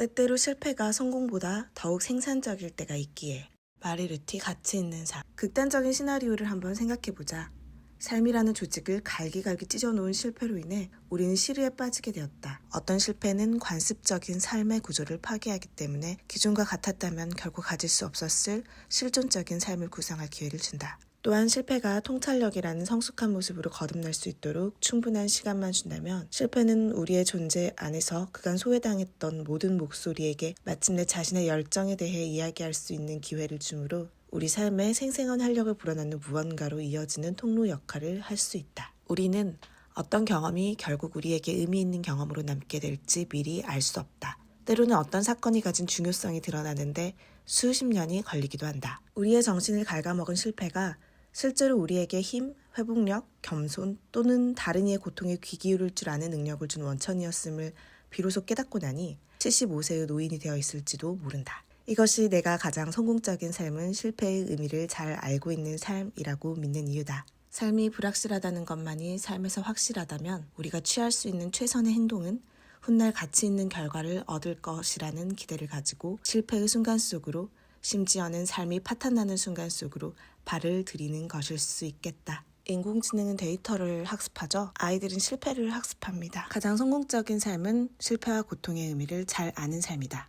때때로 실패가 성공보다 더욱 생산적일 때가 있기에 마리르티 가치 있는 삶. 극단적인 시나리오를 한번 생각해보자. 삶이라는 조직을 갈기갈기 찢어놓은 실패로 인해 우리는 시리에 빠지게 되었다. 어떤 실패는 관습적인 삶의 구조를 파괴하기 때문에 기존과 같았다면 결국 가질 수 없었을 실존적인 삶을 구상할 기회를 준다. 또한 실패가 통찰력이라는 성숙한 모습으로 거듭날 수 있도록 충분한 시간만 준다면 실패는 우리의 존재 안에서 그간 소외당했던 모든 목소리에게 마침내 자신의 열정에 대해 이야기할 수 있는 기회를 주므로 우리 삶에 생생한 활력을 불어넣는 무언가로 이어지는 통로 역할을 할 수 있다. 우리는 어떤 경험이 결국 우리에게 의미 있는 경험으로 남게 될지 미리 알 수 없다. 때로는 어떤 사건이 가진 중요성이 드러나는데 수십 년이 걸리기도 한다. 우리의 정신을 갉아먹은 실패가 실제로 우리에게 힘, 회복력, 겸손 또는 다른 이의 고통에 귀 기울일 줄 아는 능력을 준 원천이었음을 비로소 깨닫고 나니 75세의 노인이 되어 있을지도 모른다. 이것이 내가 가장 성공적인 삶은 실패의 의미를 잘 알고 있는 삶이라고 믿는 이유다. 삶이 불확실하다는 것만이 삶에서 확실하다면 우리가 취할 수 있는 최선의 행동은 훗날 가치 있는 결과를 얻을 것이라는 기대를 가지고 실패의 순간 속으로 심지어는 삶이 파탄나는 순간 속으로 발을 들이는 것일 수 있겠다. 인공지능은 데이터를 학습하죠. 아이들은 실패를 학습합니다. 가장 성공적인 삶은 실패와 고통의 의미를 잘 아는 삶이다.